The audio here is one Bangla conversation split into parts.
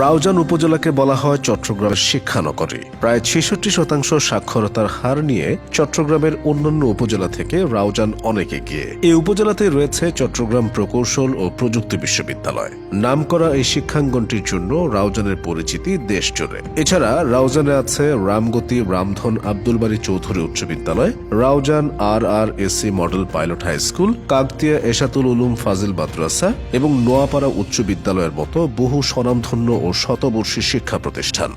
রাউজান উপজেলাকে বলা হয় চট্টগ্রামের শিক্ষানগরী। প্রায় ছেষট্টি শতাংশ সাক্ষরতার হার নিয়ে চট্টগ্রামের অন্যান্য উপজেলা থেকে রাউজান অনেক এগিয়ে। এই উপজেলাতে রয়েছে চট্টগ্রাম প্রকৌশল ও প্রযুক্তি বিশ্ববিদ্যালয়। নামকরা এই শিক্ষাঙ্গনটির জন্য রাউজানের পরিচিতি দেশ জুড়ে। এছাড়া রাউজানে আছে রামগতি রামধন আব্দুল বাড়ি চৌধুরী উচ্চ বিদ্যালয়, Raozan R R AC model pilot high school, Kaktia Eshatul Ulum Fazil Madrasa এবং নোয়াপাড়া উচ্চ বিদ্যালয়ের মতো বহু স্বনামধন্য ও শতবর্ষী শিক্ষা প্রতিষ্ঠান।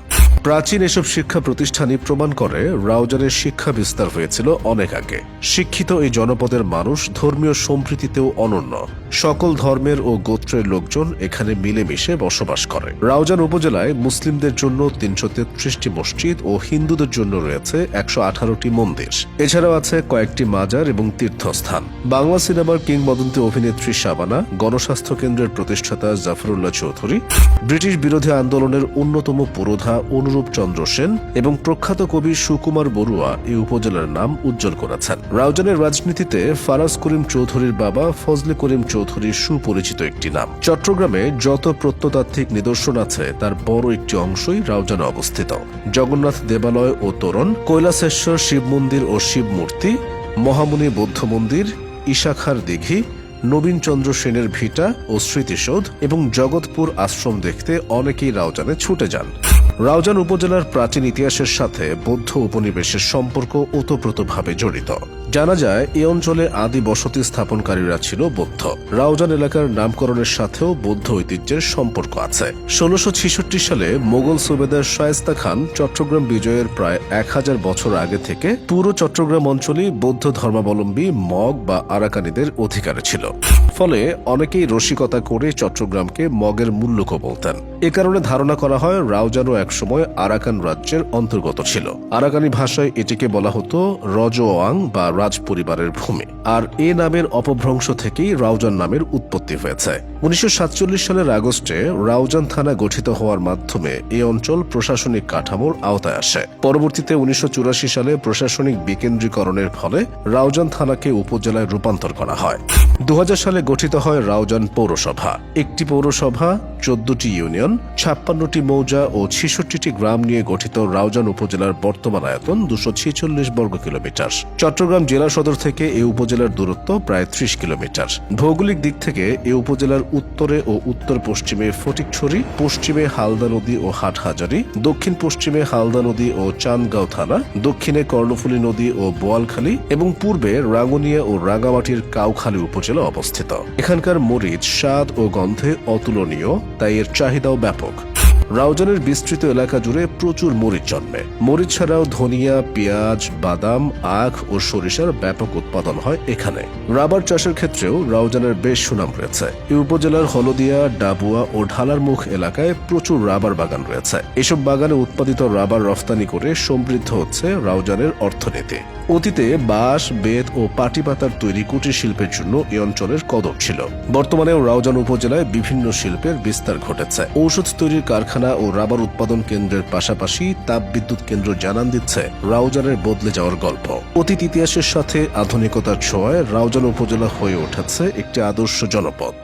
প্রাচীন এসব শিক্ষা প্রতিষ্ঠানই প্রমাণ করে রাউজানের শিক্ষা বিস্তার হয়েছিল অনেক আগে। শিক্ষিত এই জনপদের মানুষ ধর্মীয় সম্প্রীতিতেও অনন্য। সকল ধর্মের ও গোত্রের লোকজন এখানে মিলেমিশে বসবাস করে। রাউজান উপজেলায় মুসলিমদের জন্য তিনশো তেত্রিশটি মসজিদ ও হিন্দুদের জন্য রয়েছে একশো আঠারোটি মন্দির। এছাড়াও আছে কয়েকটি মাজার এবং তীর্থস্থান। বাংলা সিনেমার কিংবদন্তি অভিনেত্রী শাবানা, গণস্বাস্থ্য কেন্দ্রের প্রতিষ্ঠাতা জাফরুল্লাহ চৌধুরী, ব্রিটিশ বিরোধী আন্দোলনের অন্যতম পুরোধা অনুরূপ চন্দ্র সেন এবং প্রখ্যাত কবি সুকুমার বড়ুয়া এই উপজেলার নাম উজ্জ্বল করেছেন। রাউজানের রাজনীতিতে ফারাজ করিম চৌধুরীর বাবা ফজলে করিম চৌধুরীর সুপরিচিত একটি নাম। চট্টগ্রামে যত প্রত্নতাত্ত্বিক নিদর্শন আছে, তার বড় একটি অংশই রাউজানে অবস্থিত। জগন্নাথ দেবালয় ও তোরণ, কৈলাসেশ্বর শিব মন্দির ও শিব মূর্তি, মহামুনি বৌদ্ধ মন্দির ঈশাখার দিঘি নবীন চন্দ্র সেনের ভিটা ও স্মৃতিসৌধ এবং জগৎপুর আশ্রম দেখতে অনেকেই রাউজানে ছুটে যান। রাউজান উপজেলার প্রাচীন ইতিহাসের সাথে বৌদ্ধ উপনিবেশের সম্পর্ক ওতপ্রোতভাবে জড়িত। জানা যায়, এ অঞ্চলে আদি বসতি স্থাপনকারীরা ছিল বৌদ্ধ। রাউজান এলাকার নামকরণের সাথেও বৌদ্ধ ঐতিহ্যের সম্পর্ক আছে। ষোলোশো সালে মোগল সুবেদার শায়েস্তা খান চট্টগ্রাম বিজয়ের প্রায় এক হাজার বছর আগে থেকে পুরো চট্টগ্রাম অঞ্চলই বৌদ্ধ ধর্মাবলম্বী মগ বা আরাকানিদের অধিকারে ছিল। ফলে অনেকেই রসিকতা করে চট্টগ্রামকে মগের মূল্যক বলতেন। এ কারণে ধারণা করা হয়, রাউজানও একসময় আরাকান রাজ্যের অন্তর্গত ছিল। আরাকানি ভাষায় এটিকে বলা হতো রজওয়াং বা রাজ পরিবারের ভূমি। আর এ নামের অপভ্রংশ থেকেই রাউজান নামের উৎপত্তি হয়েছে। উনিশশো সালের আগস্টে রাউজান থানা গঠিত হওয়ার মাধ্যমে এই অঞ্চল প্রশাসনিক কাঠামোর আওতায় আসে। পরবর্তীতে উনিশশো সালে প্রশাসনিক বিকেন্দ্রীকরণের ফলে রাউজান থানাকে উপজেলায় রূপান্তর করা হয়। দু সালে গঠিত হয় রাউজান পৌরসভা। একটি পৌরসভা, চোদ্দটি ইউনিয়ন, ছাপ্পান্নটি মৌজা ও ছেষট্টিটি গ্রাম নিয়ে গঠিত রাউজান উপজেলার বর্তমান আয়তন দুশো বর্গ কিলোমিটার চট্টগ্রাম জেলা সদর থেকে এ উপজেলার দূরত্ব প্রায় ত্রিশ কিলোমিটার। ভৌগোলিক দিক থেকে এ উপজেলার উত্তরে ও উত্তর পশ্চিমে ফটিকছড়ি, পশ্চিমে হালদা নদী ও হাটহাজারি, দক্ষিণ পশ্চিমে হালদা নদী ও চান্দগাঁও থানা, দক্ষিণে কর্ণফুলী নদী ও বোয়ালখালী এবং পূর্বে রাঙ্গুনিয়া ও রাঙ্গামাটির কাউখালী উপজেলা অবস্থিত। এখানকার মরিচ, স্বাদ ও গন্ধে অতুলনীয়, তাই এর চাহিদাও ব্যাপক। রাউজানের বিস্তৃত এলাকা জুড়ে প্রচুর মরিচ জন্মে। মরিচ ছাড়াও ধনিয়া, পেঁয়াজ, বাদাম, আখ ও সরিষার ব্যাপক উৎপাদন হয় এখানে। রাবার চাষের ক্ষেত্রেও রাউজানের বেশ সুনাম রয়েছে। এই উপজেলার হলদিয়া, ডাবুয়া ও ঢালারমুখ এলাকায় প্রচুর রাবার বাগান রয়েছে। এসব বাগানে উৎপাদিত রাবার রফতানি করে সমৃদ্ধ হচ্ছে রাউজানের অর্থনীতি। অতীতে বাঁশ, বেত ও পাটি পাতার তৈরি কুটির শিল্পের জন্য এই অঞ্চলের কদর ছিল। বর্তমানেও রাউজান উপজেলায় বিভিন্ন শিল্পের বিস্তার ঘটেছে। ঔষধ তৈরির কারখানা ও রাবার উৎপাদন কেন্দ্রের পাশাপাশি তাপ বিদ্যুৎ কেন্দ্র জানান দিচ্ছে রাউজানের বদলে যাওয়ার গল্প। অতীত ইতিহাসের সাথে আধুনিকতার ছোঁয়ায় রাউজান উপজেলা হয়ে উঠেছে একটি আদর্শ জনপদ।